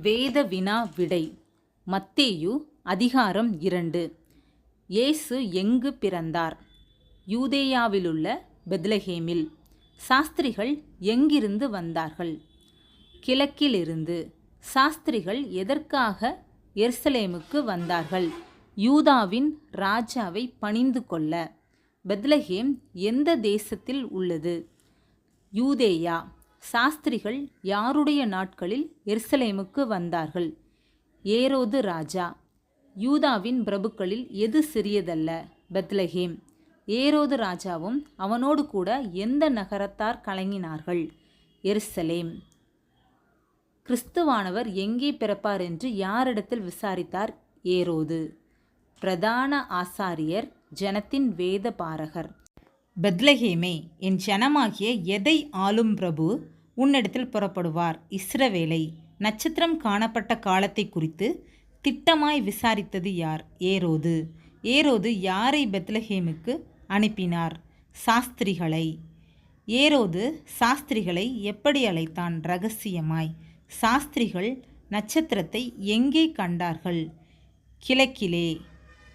வேத வினா விடை. மத்தேயு அதிகாரம் இரண்டு. இயேசு எங்கு பிறந்தார்? யூதேயாவிலுள்ள பெத்லஹேமில். சாஸ்திரிகள் எங்கிருந்து வந்தார்கள்? கிழக்கிலிருந்து. சாஸ்திரிகள் எதற்காக எருசலேமுக்கு வந்தார்கள்? யூதாவின் ராஜாவை பணிந்து கொள்ள. பெத்லஹேம் எந்த தேசத்தில் உள்ளது? யூதேயா. சாஸ்திரிகள் யாருடைய நாட்களில் எருசலேமுக்கு வந்தார்கள்? ஏரோது ராஜா. யூதாவின் பிரபுக்களில் எது சிறியதல்ல? பெத்லஹேம். ஏரோது ராஜாவும் அவனோடு கூட எந்த நகரத்தார் கலங்கினார்கள்? எருசலேம். கிறிஸ்துவானவர் எங்கே பிறப்பார் என்று யாரிடத்தில் விசாரித்தார்? ஏரோது. பிரதான ஆசாரியர் ஜனத்தின் வேத பாரகர் பெத்லஹேமே என் ஜனமாகிய எதை ஆளும் பிரபு? உன்னிடத்தில் புறப்படுவார். இஸ்ரவேலை நட்சத்திரம் காணப்பட்ட காலத்தை குறித்து திட்டமாய் விசாரித்தது யார்? ஏரோது. ஏரோது யாரை பெத்லஹேமுக்கு அனுப்பினார்? சாஸ்திரிகளை. ஏரோது சாஸ்திரிகளை எப்படி அழைத்தான்? ரகசியமாய். சாஸ்திரிகள் நட்சத்திரத்தை எங்கே கண்டார்கள்? கிழக்கிலே.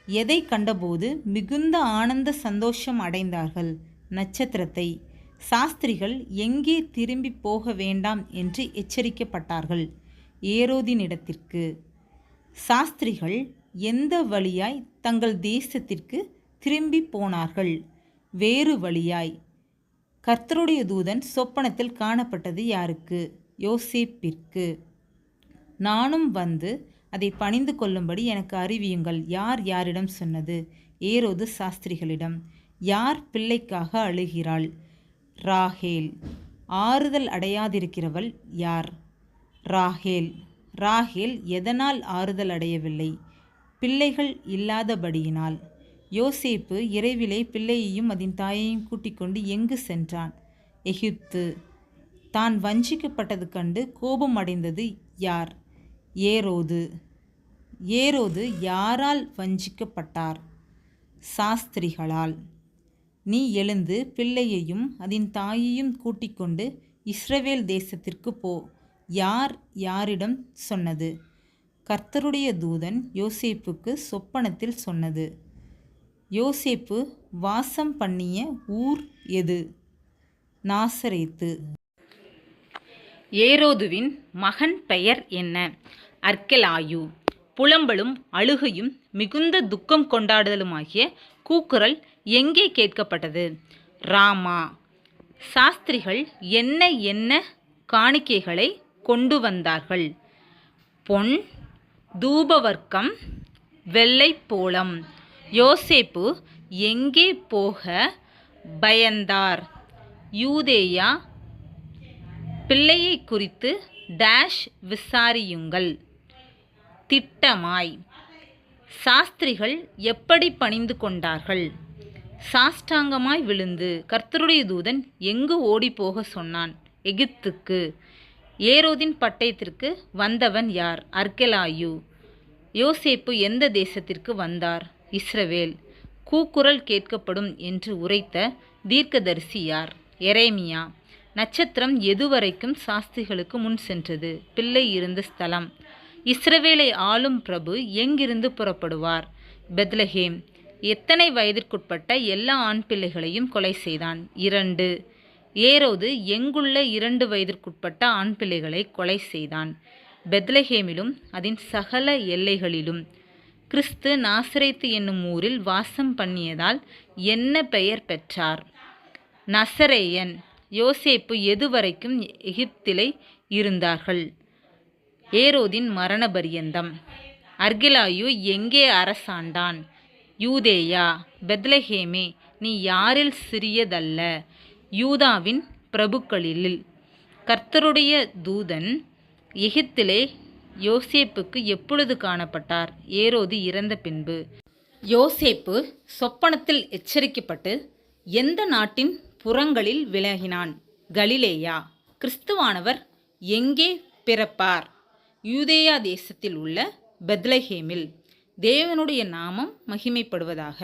எதை கண்டபோது மிகுந்த ஆனந்த சந்தோஷம் அடைந்தார்கள்? நட்சத்திரத்தை. சாஸ்திரிகள் எங்கே திரும்பி போக வேண்டாம் என்று எச்சரிக்கப்பட்டார்கள். ஏரோதினிடத்திற்கு. சாஸ்திரிகள் எந்த வழியாய் தங்கள் தேசத்திற்கு திரும்பி போனார்கள்? வேறு வழியாய். கர்த்தருடைய தூதன் சொப்பனத்தில் காணப்பட்டது யாருக்கு? யோசேப்பிற்கு. நானும் வந்து அதை பணிந்து கொள்ளும்படி எனக்கு அறிவியுங்கள். யார் யாரிடம் சொன்னது? ஏரோது சாஸ்திரிகளிடம். யார் பிள்ளைக்காக அழுகிறாள்? ராகேல். ஆறுதல் அடையாதிருக்கிறவள் யார்? ராகேல். ராகேல் எதனால் ஆறுதல் அடையவில்லை? பிள்ளைகள் இல்லாதபடியினால். யோசேப்பு இறைவிலே பிள்ளையையும் அதன் தாயையும் கூட்டிக் கொண்டு எங்கு சென்றான்? எகிப்து. தான் வஞ்சிக்கப்பட்டது கண்டு கோபம் அடைந்தது யார்? ஏரோது. ஏரோது யாரால் வஞ்சிக்கப்பட்டார்? சாஸ்திரிகளால். நீ எழுந்து பிள்ளையையும் அதன் தாயையும் கூட்டிக் கொண்டு இஸ்ரவேல் தேசத்திற்கு போ. யார் யாரிடம் சொன்னது? கர்த்தருடைய தூதன் யோசேப்புக்கு சொப்பனத்தில் சொன்னது. யோசேப்பு வாசம் பண்ணிய ஊர் எது? நாசரேத்து. ஏரோதுவின் மகன் பெயர் என்ன? அர்க்கெலாயு. புலம்பலும் அழுகையும் மிகுந்த துக்கம் கொண்டாடுதலுமாகிய கூக்குரல் எங்கே கேட்கப்பட்டது? ராமா சாஸ்திரிகள் என்ன என்ன காணிக்கைகளை கொண்டு வந்தார்கள்? பொன் தூபவர்க்கம் வெள்ளைப்போளம். யோசேப்பு எங்கே போக பயந்தார்? யூதேயா பிள்ளையை குறித்து டேஷ் விசாரியுங்கள். திட்டமாய். சாஸ்திரிகள் எப்படி பணிந்து கொண்டார்கள்? சாஷ்டாங்கமாய் விழுந்து கர்த்தருடைய தூதன் எங்கு ஓடிப்போக சொன்னான்? எகிப்துக்கு. ஏரோதின் பட்டயத்திற்கு வந்தவன் யார்? அர்கெலாயு. யோசேப்பு எந்த தேசத்திற்கு வந்தார்? இஸ்ரவேல். கூக்குரல் கேட்கப்படும் என்று உரைத்த தீர்க்கதரிசி யார்? எரேமியா. நட்சத்திரம் எதுவரைக்கும் சாஸ்திரிகளுக்கு முன் சென்றது? பிள்ளை இருந்த ஸ்தலம். இஸ்ரவேலை ஆளும் பிரபு எங்கிருந்து புறப்படுவார்? பெத்லஹேம். எத்தனை வயதிற்குட்பட்ட எல்லா ஆண் பிள்ளைகளையும் கொலை செய்தான்? இரண்டு. ஏரோது எங்குள்ள இரண்டு வயதிற்குட்பட்ட ஆண் பிள்ளைகளை கொலை செய்தான்? பெத்லஹேமிலும் அதன் சகல எல்லைகளிலும். கிறிஸ்து நாசரேத்து என்னும் ஊரில் வாசம் பண்ணியதால் என்ன பெயர் பெற்றார்? நசரேயன். யோசேப்பு எதுவரைக்கும் எகிப்திலே இருந்தார்கள். ஏரோதின் மரண பரியந்தம் அர்கிலாயு எங்கே அரசாண்டான்? யூதேயா பெத்லஹேமே நீ யாரில் சிறியதல்ல? யூதாவின் பிரபுக்களில் கர்த்தருடைய தூதன் எகிப்திலே யோசேப்புக்கு எப்பொழுது காணப்பட்டார்? ஏரோது இறந்த பின்பு. யோசேப்பு சொப்பனத்தில் எச்சரிக்கப்பட்டு எந்த நாட்டின் புறங்களில் விலகினான்? கலிலேயா. கிறிஸ்துவானவர் எங்கே பிறப்பார்? யூதேயா தேசத்தில் உள்ள பெத்லஹேமில் தேவனுடைய நாமம் மகிமைப்படுவதாக.